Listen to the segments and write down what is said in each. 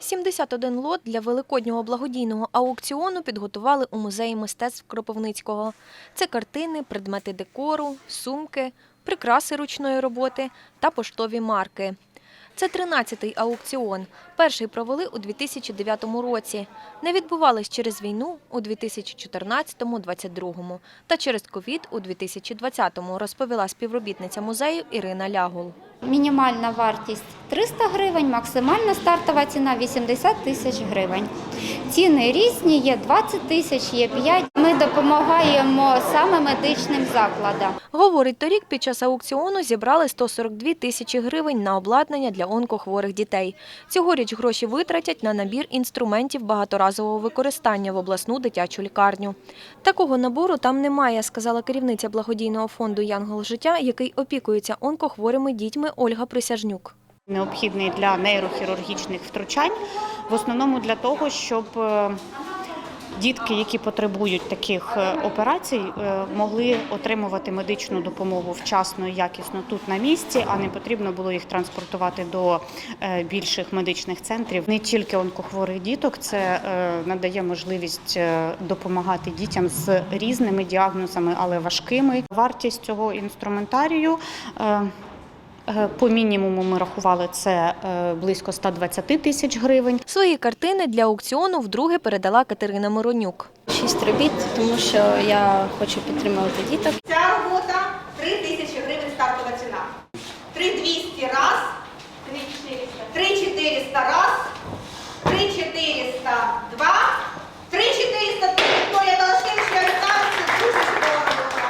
71 лот для великоднього благодійного аукціону підготували у музеї мистецтв Кропивницького. Це картини, предмети декору, сумки, прикраси ручної роботи та поштові марки. Це 13-й аукціон. Перший провели у 2009 році. Не відбувались через війну у 2014-2022 та через ковід у 2020, розповіла співробітниця музею Ірина Лягул. Мінімальна вартість 300 гривень, максимальна стартова ціна 80 тисяч гривень. Ціни різні, є 20 тисяч, є 5. Ми допомагаємо саме медичним закладам. Говорить, торік під час аукціону зібрали 142 тисячі гривень на обладнання для онкохворих дітей. Цьогоріч гроші витратять на набір інструментів багаторазового використання в обласну дитячу лікарню. Такого набору там немає, сказала керівниця благодійного фонду Янгол життя, який опікується онкохворими дітьми Ольга Присяжнюк. необхідний для нейрохірургічних втручань, в основному для того, щоб е, дітки, які потребують таких е, операцій, е, могли отримувати медичну допомогу вчасно і якісно тут на місці, а не потрібно було їх транспортувати до більших медичних центрів. Не тільки онкохворих діток, це надає можливість допомагати дітям з різними діагнозами, але важкими. Вартість цього інструментарію. Е, По мінімуму ми рахували це е, близько 120 тисяч гривень. Свої картини для аукціону вдруге передала Катерина Моронюк. шість робіт, тому що я хочу підтримувати діток. Ця робота 3 тисячі гривень стартова ціна. 3200 раз, 3400 раз, 3400 два, 3400 Вікторія Талашкевич, я вітаю, це дуже чудова робота.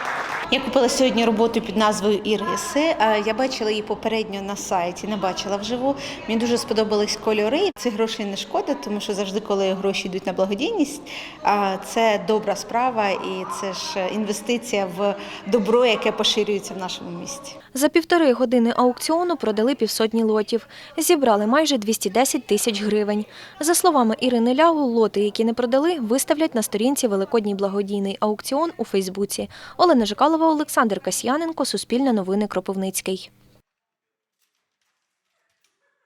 Я купила сьогодні роботу під назвою Іриси. Е, Я бачила її попередньо на сайті, не бачила вживу. Мені дуже сподобались кольори. Цих грошей не шкода, тому що завжди, коли гроші йдуть на благодійність, це добра справа і це ж інвестиція в добро, яке поширюється в нашому місті. За півтори години аукціону продали півсотні лотів. Зібрали майже 210 тисяч гривень. За словами Ірини Лягу, лоти, які не продали, виставлять на сторінці Великодній благодійний аукціон у Фейсбуці. Олена Жикалова, Олександр Касьяненко, Суспільне новини Кропивницький.